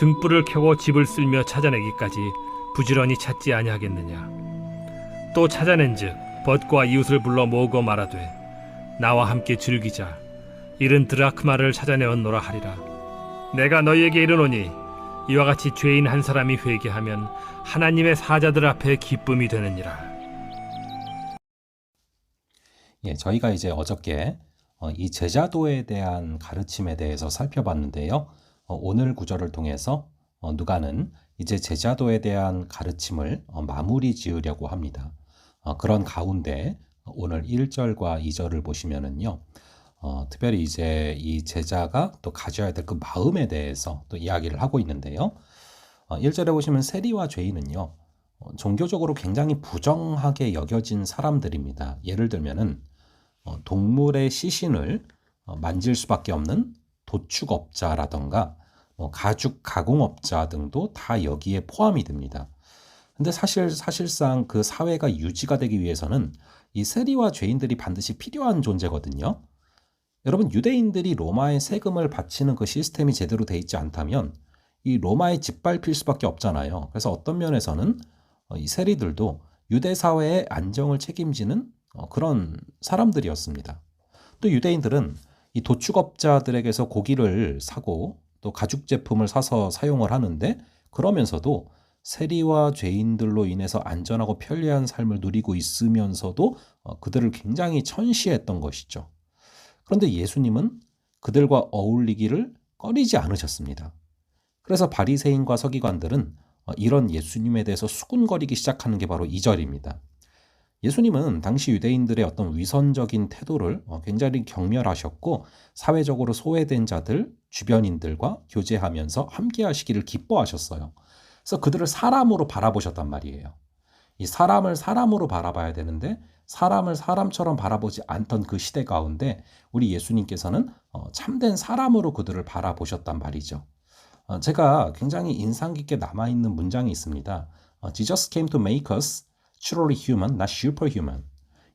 등불을 켜고 집을 쓸며 찾아내기까지 부지런히 찾지 아니하겠느냐. 또 찾아낸즉 벗과 이웃을 불러 모으고 말하되 나와 함께 즐기자. 잃은 드라크마를 찾아내었노라 하리라. 내가 너희에게 이르노니 이와 같이 죄인 한 사람이 회개하면 하나님의 사자들 앞에 기쁨이 되느니라. 예, 저희가 이제 어저께 어, 이 제자도에 대한 가르침에 대해서 살펴봤는데요. 어, 오늘 구절을 통해서 어, 누가는 이제 제자도에 대한 가르침을 어, 마무리 지으려고 합니다. 어, 그런 가운데 오늘 1절과 2절을 보시면은요. 어, 특별히 이제 이 제자가 또 가져야 될 그 마음에 대해서 또 이야기를 하고 있는데요. 어, 1절에 보시면 세리와 죄인은요. 어, 종교적으로 굉장히 부정하게 여겨진 사람들입니다. 예를 들면은 어, 동물의 시신을 어, 만질 수밖에 없는 도축업자라던가 뭐 가죽 가공업자 등도 다 여기에 포함이 됩니다. 근데 사실 사실상 그 사회가 유지가 되기 위해서는 이 세리와 죄인들이 반드시 필요한 존재거든요. 여러분 유대인들이 로마에 세금을 바치는 그 시스템이 제대로 돼 있지 않다면 이 로마에 짓밟힐 수밖에 없잖아요. 그래서 어떤 면에서는 어, 이 세리들도 유대 사회의 안정을 책임지는 어, 그런 사람들이었습니다. 또 유대인들은 이 도축업자들에게서 고기를 사고 또 가죽 제품을 사서 사용을 하는데 그러면서도 세리와 죄인들로 인해서 안전하고 편리한 삶을 누리고 있으면서도 어, 그들을 굉장히 천시했던 것이죠. 그런데 예수님은 그들과 어울리기를 꺼리지 않으셨습니다. 그래서 바리새인과 서기관들은 어, 이런 예수님에 대해서 수군거리기 시작하는 게 바로 이 절입니다. 예수님은 당시 유대인들의 어떤 위선적인 태도를 어, 굉장히 경멸하셨고 사회적으로 소외된 자들, 주변인들과 교제하면서 함께 하시기를 기뻐하셨어요. 그래서 그들을 사람으로 바라보셨단 말이에요. 이 사람을 사람으로 바라봐야 되는데 사람을 사람처럼 바라보지 않던 그 시대 가운데 우리 예수님께서는 어, 참된 사람으로 그들을 바라보셨단 말이죠. 어, 제가 굉장히 인상 깊게 남아있는 문장이 있습니다. 어, Jesus came to make us truly human, not superhuman.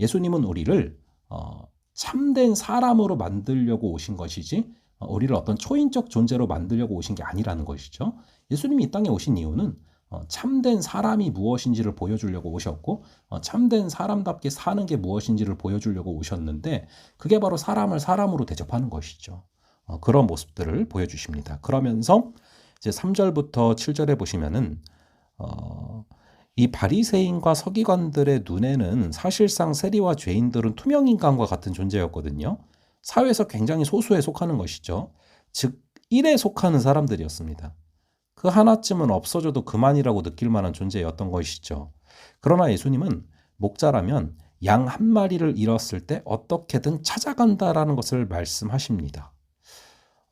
예수님은 우리를 어, 참된 사람으로 만들려고 오신 것이지 어, 우리를 어떤 초인적 존재로 만들려고 오신 게 아니라는 것이죠. 예수님이 이 땅에 오신 이유는 어, 참된 사람이 무엇인지를 보여주려고 오셨고 어, 참된 사람답게 사는 게 무엇인지를 보여주려고 오셨는데 그게 바로 사람을 사람으로 대접하는 것이죠. 어, 그런 모습들을 보여주십니다. 그러면서 이제 3절부터 7절에 보시면은 어, 이 바리새인과 서기관들의 눈에는 사실상 세리와 죄인들은 투명 인간과 같은 존재였거든요. 사회에서 굉장히 소수에 속하는 것이죠. 즉 1에 속하는 사람들이었습니다. 그 하나쯤은 없어져도 그만이라고 느낄 만한 존재였던 것이죠. 그러나 예수님은 목자라면 양 한 마리를 잃었을 때 어떻게든 찾아간다라는 것을 말씀하십니다.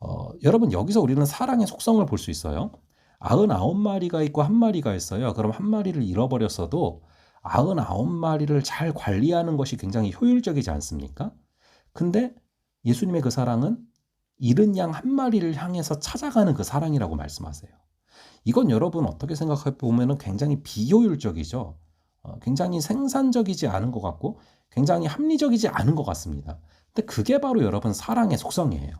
어, 여러분 여기서 우리는 사랑의 속성을 볼 수 있어요. 아흔아홉 마리가 있고 한 마리가 있어요. 그럼 한 마리를 잃어버렸어도 아흔아홉 마리를 잘 관리하는 것이 굉장히 효율적이지 않습니까? 근데 예수님의 그 사랑은 잃은 양 한 마리를 향해서 찾아가는 그 사랑이라고 말씀하세요. 이건 여러분 어떻게 생각해 보면 굉장히 비효율적이죠. 어, 굉장히 생산적이지 않은 것 같고 굉장히 합리적이지 않은 것 같습니다. 근데 그게 바로 여러분 사랑의 속성이에요.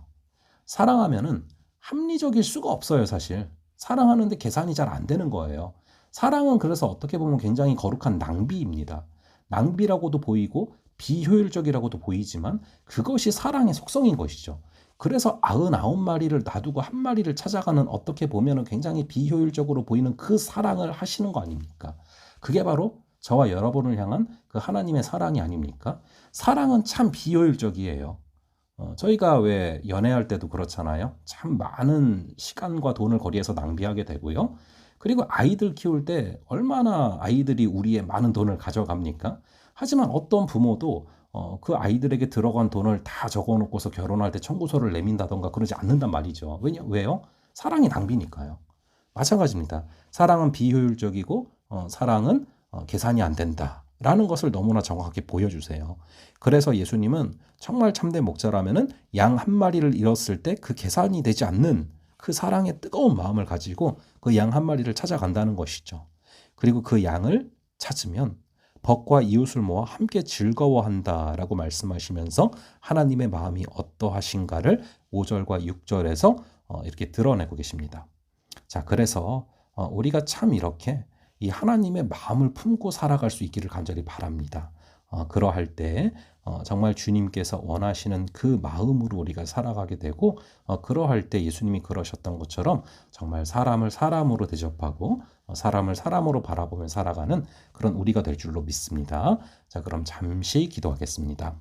사랑하면은 합리적일 수가 없어요, 사실. 사랑하는데 계산이 잘 안 되는 거예요. 사랑은 그래서 어떻게 보면 굉장히 거룩한 낭비입니다. 낭비라고도 보이고 비효율적이라고도 보이지만 그것이 사랑의 속성인 것이죠. 그래서 99마리를 놔두고 한 마리를 찾아가는 어떻게 보면 굉장히 비효율적으로 보이는 그 사랑을 하시는 거 아닙니까? 그게 바로 저와 여러분을 향한 그 하나님의 사랑이 아닙니까? 사랑은 참 비효율적이에요. 어, 저희가 왜 연애할 때도 그렇잖아요. 참 많은 시간과 돈을 거리에서 낭비하게 되고요. 그리고 아이들 키울 때 얼마나 아이들이 우리의 많은 돈을 가져갑니까? 하지만 어떤 부모도 어, 그 아이들에게 들어간 돈을 다 적어놓고서 결혼할 때 청구서를 내민다던가 그러지 않는단 말이죠. 왜냐, 왜요? 사랑이 낭비니까요. 마찬가지입니다. 사랑은 비효율적이고 어, 사랑은 어, 계산이 안 된다 라는 것을 너무나 정확하게 보여주세요. 그래서 예수님은 정말 참된 목자라면은 양 한 마리를 잃었을 때 그 계산이 되지 않는 그 사랑의 뜨거운 마음을 가지고 그 양 한 마리를 찾아간다는 것이죠. 그리고 그 양을 찾으면 벗과 이웃을 모아 함께 즐거워한다라고 말씀하시면서 하나님의 마음이 어떠하신가를 5절과 6절에서 어, 이렇게 드러내고 계십니다. 자, 그래서 어, 우리가 참 이렇게 이 하나님의 마음을 품고 살아갈 수 있기를 간절히 바랍니다. 어, 그러할 때 어, 정말 주님께서 원하시는 그 마음으로 우리가 살아가게 되고 어, 그러할 때 예수님이 그러셨던 것처럼 정말 사람을 사람으로 대접하고 어, 사람을 사람으로 바라보며 살아가는 그런 우리가 될 줄로 믿습니다. 자, 그럼 잠시 기도하겠습니다.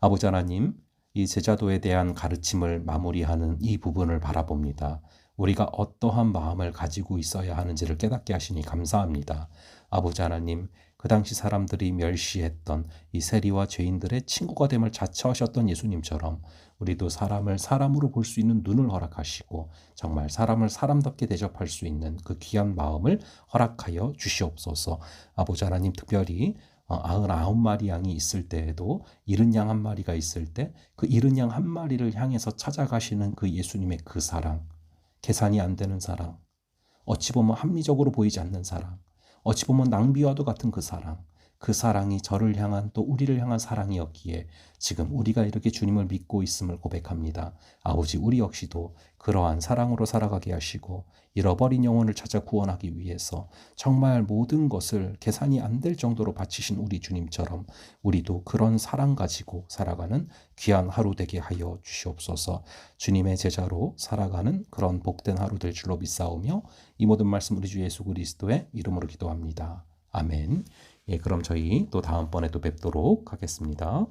아버지 하나님, 이 제자도에 대한 가르침을 마무리하는 이 부분을 바라봅니다. 우리가 어떠한 마음을 가지고 있어야 하는지를 깨닫게 하시니 감사합니다. 아버지 하나님, 그 당시 사람들이 멸시했던 이 세리와 죄인들의 친구가 됨을 자처하셨던 예수님처럼 우리도 사람을 사람으로 볼 수 있는 눈을 허락하시고 정말 사람을 사람답게 대접할 수 있는 그 귀한 마음을 허락하여 주시옵소서. 아버지 하나님 특별히 어, 아흔 아홉 마리 양이 있을 때에도 이른 양 한 마리가 있을 때 그 이른 양 한 마리를 향해서 찾아가시는 그 예수님의 그 사랑, 계산이 안 되는 사랑, 어찌 보면 합리적으로 보이지 않는 사랑, 어찌 보면 낭비와도 같은 그 사랑, 그 사랑이 저를 향한 또 우리를 향한 사랑이었기에 지금 우리가 이렇게 주님을 믿고 있음을 고백합니다. 아버지, 우리 역시도 그러한 사랑으로 살아가게 하시고 잃어버린 영혼을 찾아 구원하기 위해서 정말 모든 것을 계산이 안 될 정도로 바치신 우리 주님처럼 우리도 그런 사랑 가지고 살아가는 귀한 하루 되게 하여 주시옵소서 주님의 제자로 살아가는 그런 복된 하루 될 줄로 믿사오며 이 모든 말씀 우리 주 예수 그리스도의 이름으로 기도합니다. 아멘. 예, 그럼 저희 또 다음번에 또 뵙도록 하겠습니다.